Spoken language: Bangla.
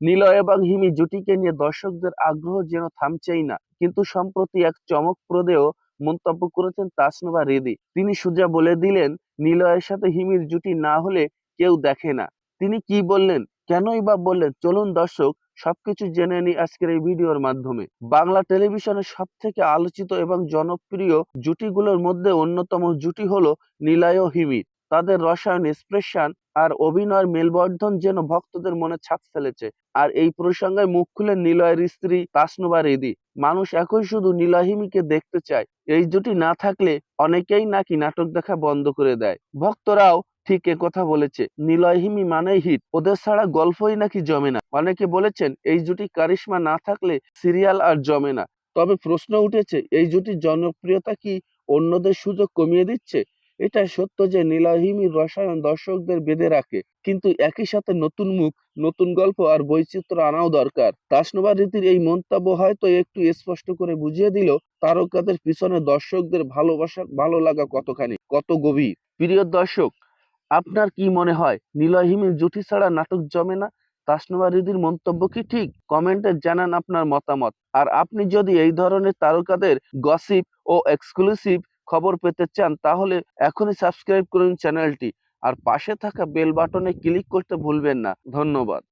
নিলয় এবং হিমি জুটিকে নিয়ে দর্শকদের আগ্রহ যেন থামছেই না। কিন্তু সম্প্রতি এক চমকপ্রদেয় মন্তব্য করেছেন তাসনুভা রেদি তিনি সোজা বলে দিলেন, নিলয়ের সাথে হিমির জুটি না হলে কেউ দেখে না। তিনি কি বললেন, কেনই বা বললেন, চলুন দর্শক, সবকিছু জেনে নিই আজকের এই ভিডিওর মাধ্যমে। বাংলা টেলিভিশনের সব থেকে আলোচিত এবং জনপ্রিয় জুটিগুলোর মধ্যে অন্যতম জুটি হলো নিলয় ও হিমি। তাদের রসায়ন এক্সপ্রেশন আর অভিনয়ের মেলবর্ধন যেন ভক্তদের মনে ছাপ ফেলেছে। আর এই প্রসঙ্গে মুখ খুলে নিলয়ের স্ত্রী তাসনুবা রেদি মানুষ এখন শুধু নিলহিমিকে দেখতে চায়। এই জুটি না থাকলে অনেকেই নাকি নাটক দেখা বন্ধ করে দেয়। ভক্তরাও ঠিক এ কথা বলেছে। নিলয়হিমি মানেই হিট ওদের ছাড়া গল্পই নাকি জমে না। অনেকে বলেছেন, এই জুটি কারিশমা না থাকলে সিরিয়াল আর জমে না। তবে প্রশ্ন উঠেছে, এই জুটির জনপ্রিয়তা কি অন্যদের সুযোগ কমিয়ে দিচ্ছে? এটা সত্য যে নীলাহিমির রসায়ন দর্শকদের বেঁধে রাখে। কিন্তু একই সাথে নতুন মুখ, নতুন গল্প আর বৈচিত্র্য আনাও দরকার। তাসনোবা রীতির এই মন্তব্য হয়তো একটু স্পষ্ট করে বুঝিয়ে দিল তারকাদের পিছনে দর্শকদের ভালোবাসা, ভালো লাগা কতখানি, কত গভীর। প্রিয় দর্শক, আপনার কি মনে হয় নীলহিমির জুটি ছাড়া নাটক জমে না? তাসনোবা রিদির মন্তব্য কি ঠিক? কমেন্টে জানান আপনার মতামত। আর আপনি যদি এই ধরনের তারকাদের গসিপ ও এক্সক্লুসিভ খবর পেতে চান, তাহলে এখনই সাবস্ক্রাইব করুন চ্যানেলটি। আর পাশে থাকা বেল বাটনে ক্লিক করতে ভুলবেন না। ধন্যবাদ।